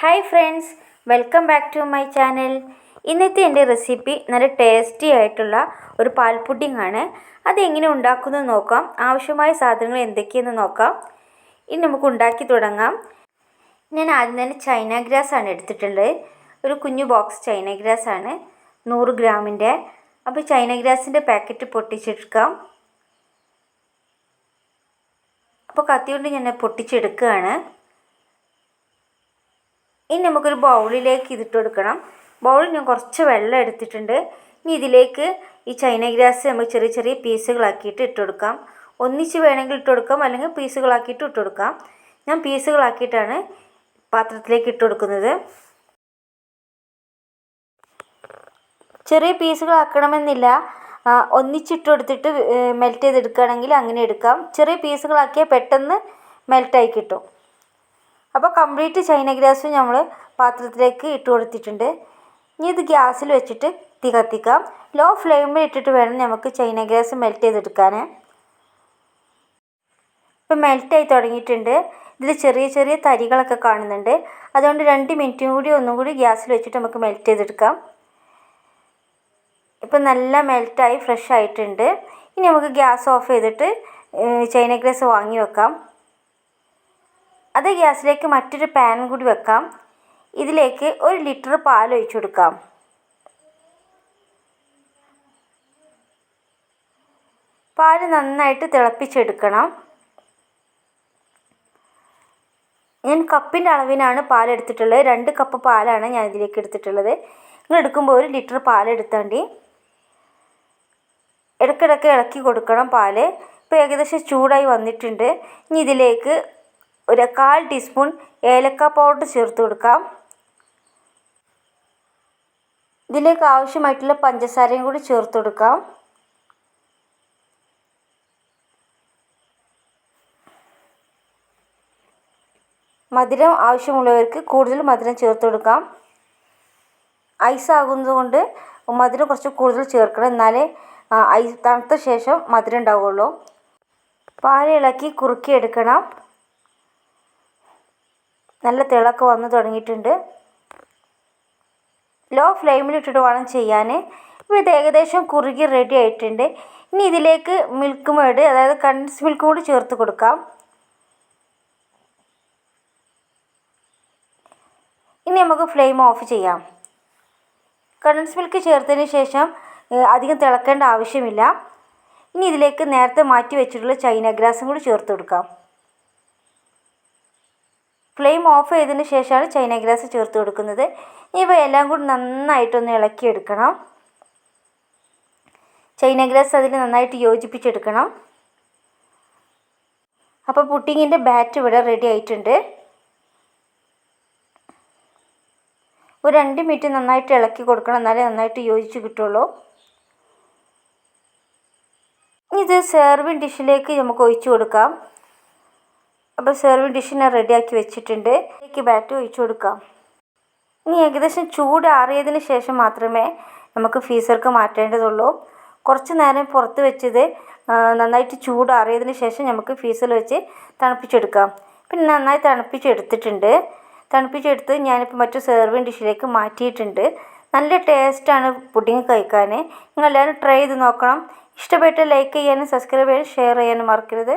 Hi friends welcome back to my channel ഇന്നത്തെ എന്റെ recipe നല്ല ടേസ്റ്റി ആയിട്ടുള്ള ഒരു പാൽ പുഡിംഗ് ആണ്. അതെങ്ങനെ ഉണ്ടാക്കുന്നത് നോക്കാം. ആവശ്യമായ സാധനങ്ങൾ എന്തൊക്കെയെന്ന് നോക്കാം. ഇനി നമുക്ക് ഉണ്ടാക്കി തുടങ്ങാം. ഞാൻ ആദ്യം തന്നെ ചൈന ഗ്രാസ് ആണ് എടുത്തിട്ടുള്ളത്. ഒരു കുഞ്ഞു ബോക്സ് ചൈന ഗ്രാസ് ആണ്. നൂറ് ഗ്രാമിന്റെ അപ്പോൾ ചൈന ഗ്രാസിന്റെ പാക്കറ്റ് പൊട്ടിച്ചെടുക്കാം. അപ്പോൾ കത്തി കൊണ്ട് ഞാൻ പൊട്ടിച്ചെടുക്കുകയാണ്. ഇനി നമുക്കൊരു ബൗളിലേക്ക് ഇതിട്ട് കൊടുക്കണം. ബൗളിൽ ഞാൻ കുറച്ച് വെള്ളം എടുത്തിട്ടുണ്ട്. ഇനി ഇതിലേക്ക് ഈ ചൈന ഗ്രാസ് നമുക്ക് ചെറിയ ചെറിയ പീസുകളാക്കിയിട്ട് ഇട്ട് കൊടുക്കാം. ഒന്നിച്ച് വേണമെങ്കിൽ ഇട്ട് കൊടുക്കാം അല്ലെങ്കിൽ പീസുകളാക്കിയിട്ട് ഇട്ട് കൊടുക്കാം. ഞാൻ പീസുകളാക്കിയിട്ടാണ് പാത്രത്തിലേക്ക് ഇട്ട് കൊടുക്കുന്നത്. ചെറിയ പീസുകളാക്കണമെന്നില്ല. ഒന്നിച്ചിട്ട് കൊടുത്തിട്ട് മെൽറ്റ് ചെയ്തെടുക്കുകയാണെങ്കിൽ അങ്ങനെ എടുക്കാം. ചെറിയ പീസുകളാക്കിയാൽ പെട്ടെന്ന് മെൽറ്റായി കിട്ടും. അപ്പോൾ കംപ്ലീറ്റ് ചൈന ഗ്രാസും നമ്മൾ പാത്രത്തിലേക്ക് ഇട്ട് കൊടുത്തിട്ടുണ്ട്. ഇനി ഇത് ഗ്യാസിൽ വെച്ചിട്ട് തീ കത്തിക്കാം. ലോ ഫ്ലെയിമിൽ ഇട്ടിട്ട് വേണം നമുക്ക് ചൈന ഗ്രാസ് മെൽറ്റ് ചെയ്തെടുക്കാൻ. ഇപ്പോൾ മെൽറ്റായി തുടങ്ങിയിട്ടുണ്ട്. ഇതിൽ ചെറിയ ചെറിയ തരികളൊക്കെ കാണുന്നുണ്ട്. അതുകൊണ്ട് രണ്ട് മിനിറ്റും കൂടി ഒന്നും കൂടി ഗ്യാസിൽ വെച്ചിട്ട് നമുക്ക് മെൽറ്റ് ചെയ്തെടുക്കാം. ഇപ്പം നല്ല മെൽറ്റായി ഫ്രഷ് ആയിട്ടുണ്ട്. ഇനി നമുക്ക് ഗ്യാസ് ഓഫ് ചെയ്തിട്ട് ചൈന ഗ്രാസ് വാങ്ങി വെക്കാം. അതേ ഗ്യാസിലേക്ക് മറ്റൊരു പാൻ കൂടി വെക്കാം. ഇതിലേക്ക് ഒരു ലിറ്റർ പാൽ ഒഴിച്ചു കൊടുക്കാം. പാൽ നന്നായിട്ട് തിളപ്പിച്ചെടുക്കണം. ഞാൻ കപ്പിന്റെ അളവിനാണ് പാൽ എടുത്തിട്ടുള്ളത്. രണ്ട് കപ്പ് പാലാണ് ഞാൻ ഇതിലേക്ക് എടുത്തിട്ടുള്ളത്. നിങ്ങൾ എടുക്കുമ്പോൾ ഒരു ലിറ്റർ പാൽ എടുത്താണ്ടി. ഇടയ്ക്കിടയ്ക്ക് ഇളക്കി കൊടുക്കണം പാൽ ഇപ്പോൾ ഏകദേശം ചൂടായി വന്നിട്ടുണ്ട്. ഇനി ഇതിലേക്ക് ഒരു കാൽ ടീസ്പൂൺ ഏലക്ക പൗഡർ ചേർത്ത് കൊടുക്കാം. ഇതിലേക്ക് ആവശ്യമായിട്ടുള്ള പഞ്ചസാരയും കൂടി ചേർത്ത് കൊടുക്കാം. മധുരം ആവശ്യമുള്ളവർക്ക് കൂടുതൽ മധുരം ചേർത്ത് കൊടുക്കാം. ഐസ് ആകുന്നത് കൊണ്ട് മധുരം കുറച്ച് കൂടുതൽ ചേർക്കണം. എന്നാലേ ഐസ് തണുത്ത ശേഷം മധുരം ഉണ്ടാവുകയുള്ളൂ പാൽ ഇളക്കി കുറുക്കിയെടുക്കണം. നല്ല തിളക്ക് വന്ന് തുടങ്ങിയിട്ടുണ്ട്. ലോ ഫ്ലെയിമിൽ ഇട്ടിട്ട് വേണം ചെയ്യാൻ. ഇപ്പോൾ ഇത് ഏകദേശം കുറുകി റെഡി ആയിട്ടുണ്ട്. ഇനി ഇതിലേക്ക് മിൽക്ക് മേഡ് അതായത് കണ്ടൻസ് മിൽക്ക് കൂടി ചേർത്ത് കൊടുക്കാം. ഇനി നമുക്ക് ഫ്ലെയിം ഓഫ് ചെയ്യാം. കണ്ടൻസ് മിൽക്ക് ചേർത്തതിന് ശേഷം അധികം തിളക്കേണ്ട ആവശ്യമില്ല. ഇനി ഇതിലേക്ക് നേരത്തെ മാറ്റി വെച്ചിട്ടുള്ള ചൈന ഗ്രാസും കൂടി ചേർത്ത് കൊടുക്കാം. ഫ്ലെയിം ഓഫ് ചെയ്തതിന് ശേഷമാണ് ചൈന ഗ്രാസ് ചേർത്ത് കൊടുക്കുന്നത്. ഇവ എല്ലാം കൂടി നന്നായിട്ടൊന്ന് ഇളക്കിയെടുക്കണം. ചൈന ഗ്രാസ് അതിൽ നന്നായിട്ട് യോജിപ്പിച്ചെടുക്കണം. അപ്പോൾ പുട്ടിങ്ങിന്റെ ബാറ്റ് ഇവിടെ റെഡി ആയിട്ടുണ്ട്. ഒരു രണ്ട് മിനിറ്റ് നന്നായിട്ട് ഇളക്കി കൊടുക്കണം എന്നാലേ നന്നായിട്ട് യോജിച്ച് കിട്ടുള്ളൂ. ഇത് സെർവിങ് ഡിഷിലേക്ക് നമുക്ക് ഒഴിച്ചു കൊടുക്കാം. അപ്പോൾ സെർവിങ് ഡിഷ് ഞാൻ റെഡിയാക്കി വെച്ചിട്ടുണ്ട്. ഇതിലേക്ക് ബാറ്റ് ഒഴിച്ചു കൊടുക്കാം. ഇനി ഏകദേശം ചൂട് ആറിയതിന് ശേഷം മാത്രമേ നമുക്ക് ഫീസർക്ക് മാറ്റേണ്ടതുള്ളൂ. കുറച്ച് നേരം പുറത്ത് വെച്ചത് നന്നായിട്ട് ചൂട് ആറിയതിന് ശേഷം നമുക്ക് ഫീസർ വെച്ച് തണുപ്പിച്ചെടുക്കാം. പിന്നെ നന്നായി തണുപ്പിച്ചെടുത്തിട്ടുണ്ട്. തണുപ്പിച്ചെടുത്ത് ഞാനിപ്പോൾ മറ്റു സെർവിങ് ഡിഷിലേക്ക് മാറ്റിയിട്ടുണ്ട്. നല്ല ടേസ്റ്റാണ് പുഡിങ് കഴിക്കാൻ നിങ്ങളെല്ലാവരും ട്രൈ ചെയ്ത് നോക്കണം. ഇഷ്ടപ്പെട്ട് ലൈക്ക് ചെയ്യാനും സബ്സ്ക്രൈബ് ചെയ്യാനും ഷെയർ ചെയ്യാനും മറക്കരുത്.